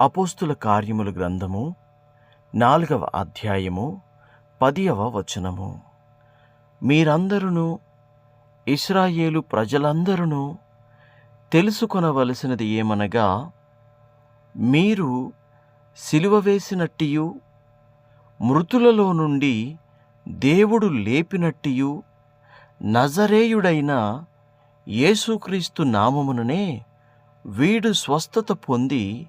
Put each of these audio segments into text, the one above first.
అపోస్తుల కార్యముల గ్రంథము నాలుగవ అధ్యాయము పదియవ వచనము. మీరందరూ ఇస్రాయేలు ప్రజలందరూ తెలుసుకొనవలసినది ఏమనగా మీరు సిలువ వేసినట్టియు మృతులలో నుండి దేవుడు లేపినట్టియు నజరేయుడైన యేసుక్రీస్తు నామముననే వీడు స్వస్థత పొంది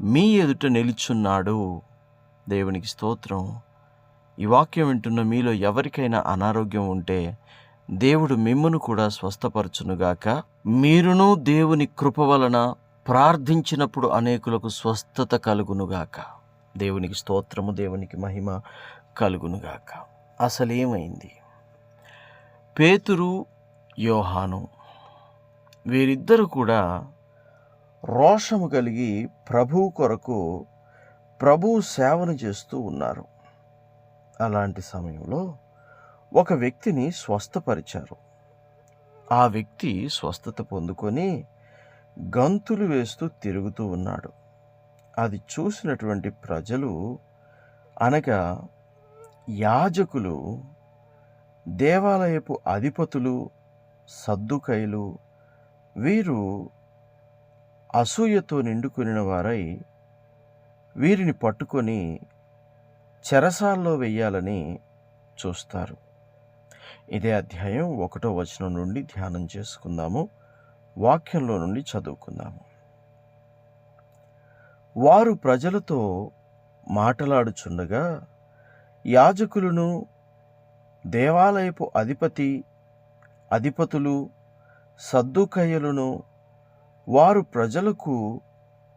మీ ఎదుట నిలుచున్నాడు. దేవునికి స్తోత్రం. ఈ వాక్యం వింటున్న మీలో ఎవరికైనా అనారోగ్యం ఉంటే దేవుడు మిమ్మును కూడా స్వస్థపరచునుగాక మీరును దేవుని కృప వలన ప్రార్థించినప్పుడు అనేకులకు స్వస్థత కలుగునుగాక దేవునికి స్తోత్రము దేవునికి మహిమ కలుగునుగాక అసలేమైంది పేతురు యోహాను వీరిద్దరు కూడా రోషము కలిగి ప్రభు కొరకు ప్రభు సేవను చేస్తూ ఉన్నారు. అలాంటి సమయంలో ఒక వ్యక్తిని స్వస్థపరిచారు. ఆ వ్యక్తి స్వస్థత పొందుకొని గంతులు వేస్తూ తిరుగుతూ ఉన్నాడు. అది చూసినటువంటి ప్రజలు అనగా యాజకులు దేవాలయపు అధిపతులు సద్దుకైలు వీరు అసూయతో నిండుకునిన వారై వీరిని పట్టుకొని చెరసాల్లో వెయ్యాలని చూస్తారు. ఇదే అధ్యాయం ఒకటో వచనం నుండి ధ్యానం చేసుకుందాము. వాక్యంలో నుండి చదువుకుందాము. వారు ప్రజలతో మాటలాడుచుండగా యాజకులను దేవాలయపు అధిపతి అధిపతులు సద్దుకయ్యలను వారు ప్రజలకు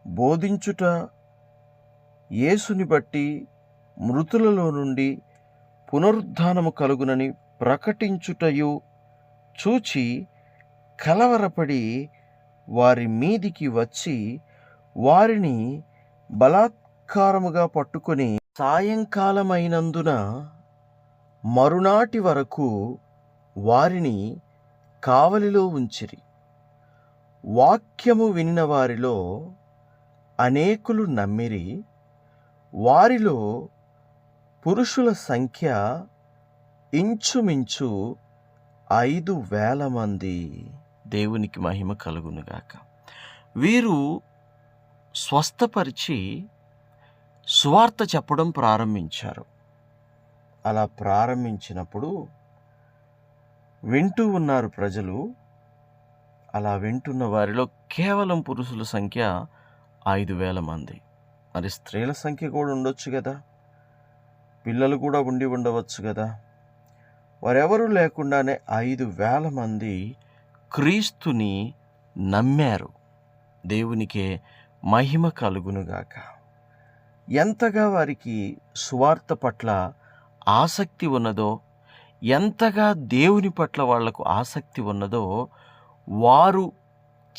బోధించుట యేసుని బట్టి మృతులలో నుండి పునరుద్ధానము కలుగునని ప్రకటించుటయు చూచి కలవరపడి వారి మీదికి వచ్చి వారిని బలాత్కారముగా పట్టుకొని సాయంకాలమైనందున మరునాటి వరకు వారిని కావలిలో ఉంచిరి. వాక్యము వినిన వారిలో అనేకులు నమ్మిరి వారిలో పురుషుల సంఖ్య ఇంచుమించు ఐదు వేల మంది. దేవునికి మహిమ కలుగునుగాక. వీరు స్వస్థపరిచి సువార్త చెప్పడం ప్రారంభించారు. అలా ప్రారంభించినప్పుడు వింటూ ఉన్నారు ప్రజలు అలా వింటున్న వారిలో కేవలం పురుషుల సంఖ్య ఐదు వేల మంది. మరి స్త్రీల సంఖ్య కూడా ఉండొచ్చు కదా? పిల్లలు కూడా ఉండి ఉండవచ్చు కదా? వారెవరూ లేకుండానే ఐదు వేల మంది క్రీస్తుని నమ్మారు. దేవునికే మహిమ కలుగునుగాక. ఎంతగా వారికి సువార్త పట్ల ఆసక్తి ఉన్నదో ఎంతగా దేవుని పట్ల వాళ్ళకు ఆసక్తి ఉన్నదో వారు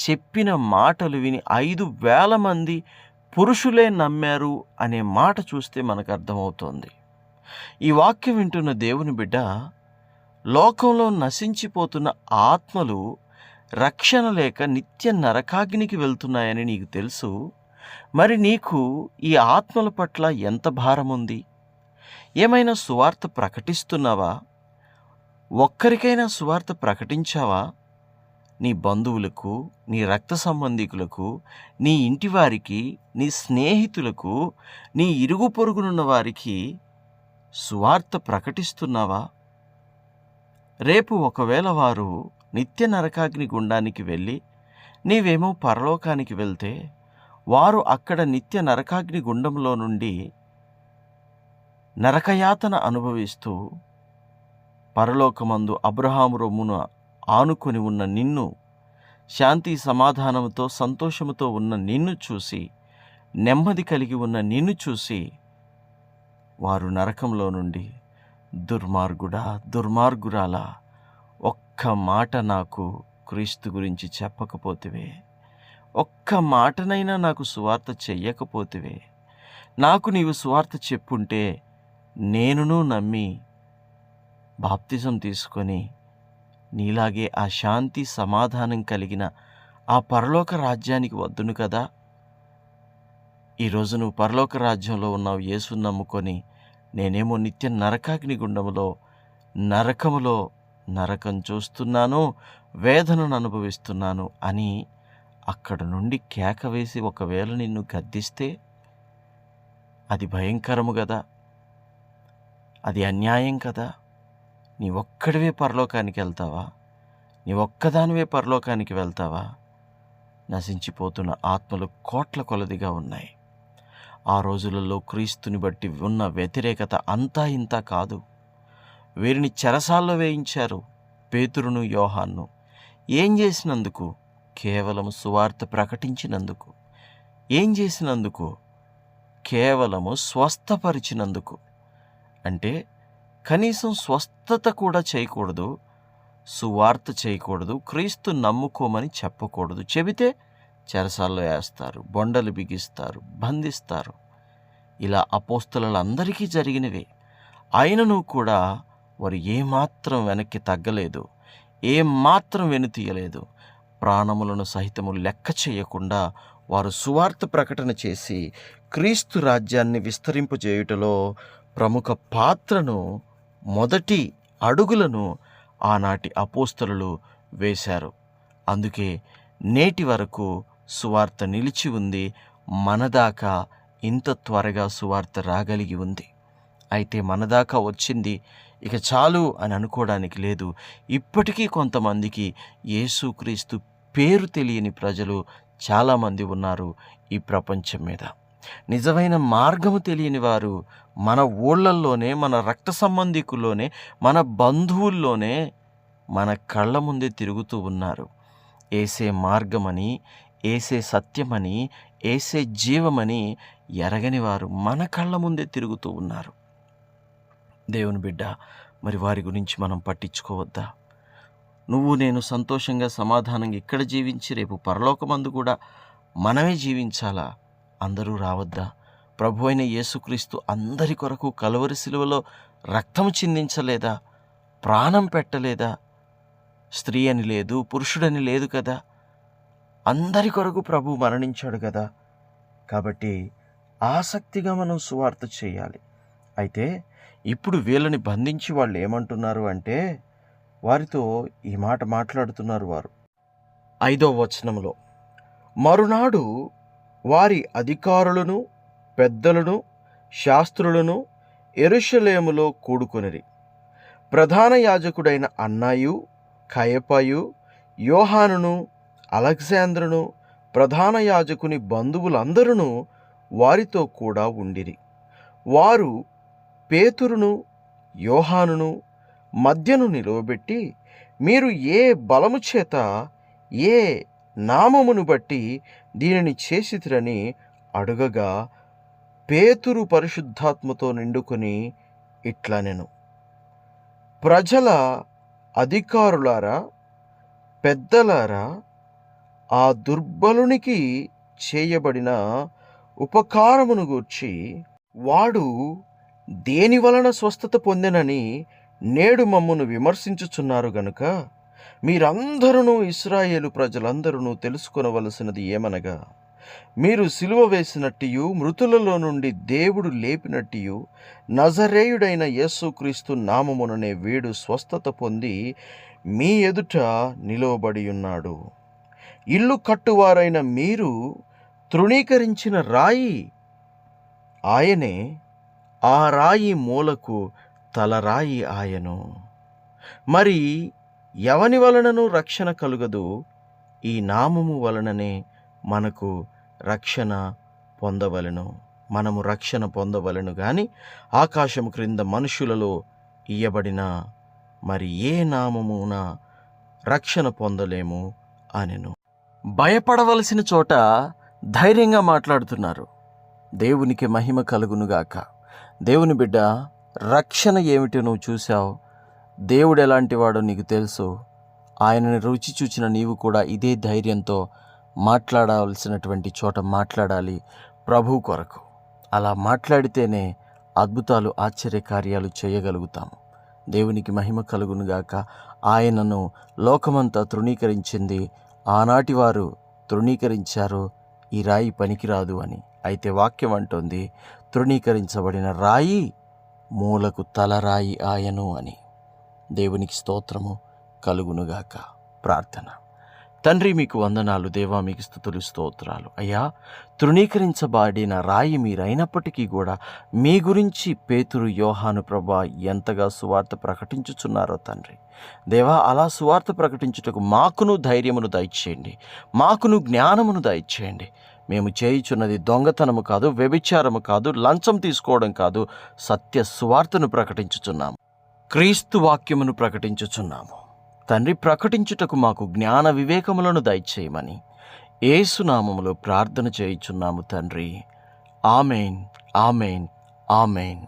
చెప్పిన మాటలు విని ఐదు వేల మంది పురుషులే నమ్మారు అనే మాట చూస్తే మనకు అర్థమవుతోంది ఈ వాక్యం వింటున్న దేవుని బిడ్డ లోకంలో నశించిపోతున్న ఆత్మలు రక్షణ లేక నిత్య నరకాగ్నికి వెళ్తున్నాయని నీకు తెలుసు. మరి నీకు ఈ ఆత్మల పట్ల ఎంత భారం ఉంది ఏమైనా సువార్త ప్రకటిస్తున్నావా? ఒక్కరికైనా సువార్త ప్రకటించావా? నీ బంధువులకు నీ రక్త సంబంధికులకు నీ ఇంటి వారికి నీ స్నేహితులకు నీ ఇరుగు పొరుగునున్న వారికి సువార్త ప్రకటిస్తున్నావా? రేపు ఒకవేళ వారు నిత్య నరకాగ్ని గుండానికి వెళ్ళి నీవేమో పరలోకానికి వెళ్తే వారు అక్కడ నిత్య నరకాగ్ని గుండంలో నుండి నరకయాతన అనుభవిస్తూ పరలోకమందు అబ్రహాము రొమ్మున ఆనుకొని ఉన్న నిన్ను శాంతి సమాధానముతో సంతోషముతో ఉన్న నిన్ను చూసి నెమ్మది కలిగి ఉన్న నిన్ను చూసి వారు నరకంలో నుండి దుర్మార్గుడా దుర్మార్గురాలా ఒక్క మాట నాకు క్రీస్తు గురించి చెప్పకపోతివే. ఒక్క మాటనైనా నాకు సువార్త చెయ్యకపోతేవే. నాకు నీవు సువార్త చెప్పుంటే నేనును నమ్మి బాప్తిజం తీసుకొని నీలాగే ఆ శాంతి సమాధానం కలిగిన ఆ పరలోక రాజ్యానికి వద్దును కదా? ఈరోజు నువ్వు పరలోక రాజ్యంలో ఉన్నావు యేసుని నమ్ముకొని నేనేమో నిత్య నరకాగ్ని గుండములో నరకములో నరకం చూస్తున్నాను వేదనను అనుభవిస్తున్నాను అని అక్కడ నుండి కేక వేసి ఒకవేళ నిన్ను గద్దిస్తే అది భయంకరము కదా? అది అన్యాయం కదా? నీ ఒక్కడివే పరలోకానికి వెళ్తావా? నీ ఒక్కదానివే పరలోకానికి వెళ్తావా? నశించిపోతున్న ఆత్మలు కోట్ల కొలదిగా ఉన్నాయి. ఆ రోజులలో క్రీస్తుని బట్టి ఉన్న వ్యతిరేకత అంతా ఇంతా కాదు. వీరిని చెరసాల్లో వేయించారు పేతురును యోహాన్ను. ఏం చేసినందుకు? కేవలం సువార్త ప్రకటించినందుకు. ఏం చేసినందుకు? కేవలము స్వస్థపరిచినందుకు. అంటే కనీసం స్వస్థత కూడా చేయకూడదు సువార్త చేయకూడదు క్రీస్తు నమ్ముకోమని చెప్పకూడదు. చెబితే చెరసాల్లో వేస్తారు బొండలు బిగిస్తారు బంధిస్తారు. ఇలా అపోస్తులందరికీ జరిగినవి. ఆయనను కూడా వారు ఏమాత్రం వెనక్కి తగ్గలేదు ఏమాత్రం వెనుతీయలేదు ప్రాణములను సహితము లెక్క చేయకుండా వారు సువార్త ప్రకటన చేసి క్రీస్తు రాజ్యాన్ని విస్తరింపజేయుటలో ప్రముఖ పాత్రను మొదటి అడుగులను ఆనాటి అపోస్తలు వేశారు. అందుకే నేటి వరకు సువార్త నిలిచి ఉంది మనదాకా ఇంత త్వరగా సువార్త రాగలిగి ఉంది. అయితే మనదాకా వచ్చింది ఇక చాలు అని అనుకోవడానికి లేదు. ఇప్పటికీ కొంతమందికి యేసుక్రీస్తు పేరు తెలియని ప్రజలు చాలామంది ఉన్నారు ఈ ప్రపంచం మీద. నిజమైన మార్గము తెలియని వారు మన ఊళ్ళల్లోనే మన రక్త సంబంధికుల్లోనే మన బంధువుల్లోనే మన కళ్ళ ముందే తిరుగుతూ ఉన్నారు. ఏసే మార్గమని ఏసే సత్యమని ఏసే జీవమని ఎరగని వారు మన కళ్ళ ముందే తిరుగుతూ ఉన్నారు. దేవుని బిడ్డ మరి వారి గురించి మనం పట్టించుకోవద్దా? నువ్వు నేను సంతోషంగా సమాధానంగా ఇక్కడ జీవించి రేపు పరలోకమందు కూడా మనమే జీవించాలా? అందరూ రావద్దా? ప్రభు అయిన యేసుక్రీస్తు అందరి కొరకు కలవరి శిలువలో రక్తము చిందించలేదా? ప్రాణం పెట్టలేదా? స్త్రీ అని లేదు పురుషుడని లేదు కదా? అందరి కొరకు ప్రభు మరణించాడు కదా? కాబట్టి ఆసక్తిగా మనం సువార్త చేయాలి. అయితే ఇప్పుడు వీళ్ళని బంధించి వాళ్ళు ఏమంటున్నారు అంటే వారితో ఈ మాట మాట్లాడుతున్నారు వారు. ఐదో వచనంలో మరునాడు వారి అధికారులను పెద్దలను శాస్త్రులను ఎరుషలేములో కూడుకొనిరి. ప్రధాన యాజకుడైన అన్నాయు కయపయు యోహానును అలెగ్జాంద్రును ప్రధాన యాజకుని బంధువులందరూ వారితో కూడా ఉండిరి. వారు పేతురును యోహానును మధ్యను నిలువబెట్టి మీరు ఏ బలము చేత ఏ నామమును బట్టి దీనిని చేసిరని అడుగగా పేతురు పరిశుద్ధాత్మతో నిండుకొని ఇట్లా నేను. ప్రజల అధికారులారా పెద్దలారా ఆ దుర్బలునికి చేయబడిన ఉపకారమును గూర్చి వాడు దేని వలన స్వస్థత పొందినని నేడు మమ్మను విమర్శించుచున్నారు గనుక మీరందరూ ఇస్రాయేలు ప్రజలందరూ తెలుసుకొనవలసినది ఏమనగా మీరు సిలువ వేసినట్టియు మృతులలో నుండి దేవుడు లేపినట్టియు నజరేయుడైన యేసుక్రీస్తు నామముననే వీడు స్వస్థత పొంది మీ ఎదుట నిలువబడి ఉన్నాడు ఇల్లు కట్టువారైన మీరు తృణీకరించిన రాయి ఆయనే ఆ రాయి మూలకు తలరాయి ఆయను. మరి ఎవని వలనను రక్షణ కలుగదు. ఈ నామము వలననే మనకు రక్షణ పొందవలెను. మనము రక్షణ పొందవలెను గాని ఆకాశము క్రింద మనుషులలో ఇయ్యబడిన మరి ఏ నామమున రక్షణ పొందలేము అనెను. భయపడవలసిన చోట ధైర్యంగా మాట్లాడుతున్నారు. దేవునికి మహిమ కలుగునుగాక. దేవుని బిడ్డ రక్షణ ఏమిటి నువ్వు చూసావు దేవుడు ఎలాంటివాడో నీకు తెలుసు. ఆయనని రుచి చూచిన నీవు కూడా ఇదే ధైర్యంతో మాట్లాడాల్సినటువంటి చోట మాట్లాడాలి ప్రభు కొరకు. అలా మాట్లాడితేనే అద్భుతాలు ఆశ్చర్యకార్యాలు చేయగలుగుతాము దేవునికి మహిమ కలుగునుగాక ఆయనను లోకమంతా తృణీకరించింది. ఆనాటి వారు తృణీకరించారు. ఈ రాయి పనికిరాదు అని. అయితే వాక్యం అంటోంది తృణీకరించబడిన రాయి మూలకు తలరాయి ఆయను అని. దేవునికి స్తోత్రము కలుగునుగాక. ప్రార్థన. తండ్రి మీకు వందనాలు. దేవా మీకు స్థుతులు స్తోత్రాలు. అయ్యా తృణీకరించబడిన రాయి మీరైనప్పటికీ కూడా మీ గురించి పేతురు యోహాను ప్రభా ఎంతగా సువార్త ప్రకటించుచున్నారో తండ్రి. దేవా అలా సువార్త ప్రకటించుటకు మాకును ధైర్యమును దయచేయండి. మాకును జ్ఞానమును దయచేయండి. మేము చేయుచున్నది దొంగతనము కాదు వ్యభిచారము కాదు లంచం తీసుకోవడం కాదు సత్య సువార్తను ప్రకటించుచున్నాము. క్రీస్తు వాక్యమును ప్రకటించుచున్నాము. తండ్రి ప్రకటించుటకు మాకు జ్ఞాన వివేకములను దయచేయమని ఏసునామములో ప్రార్థన చేయుచున్నాము తండ్రి. Amen amen amen.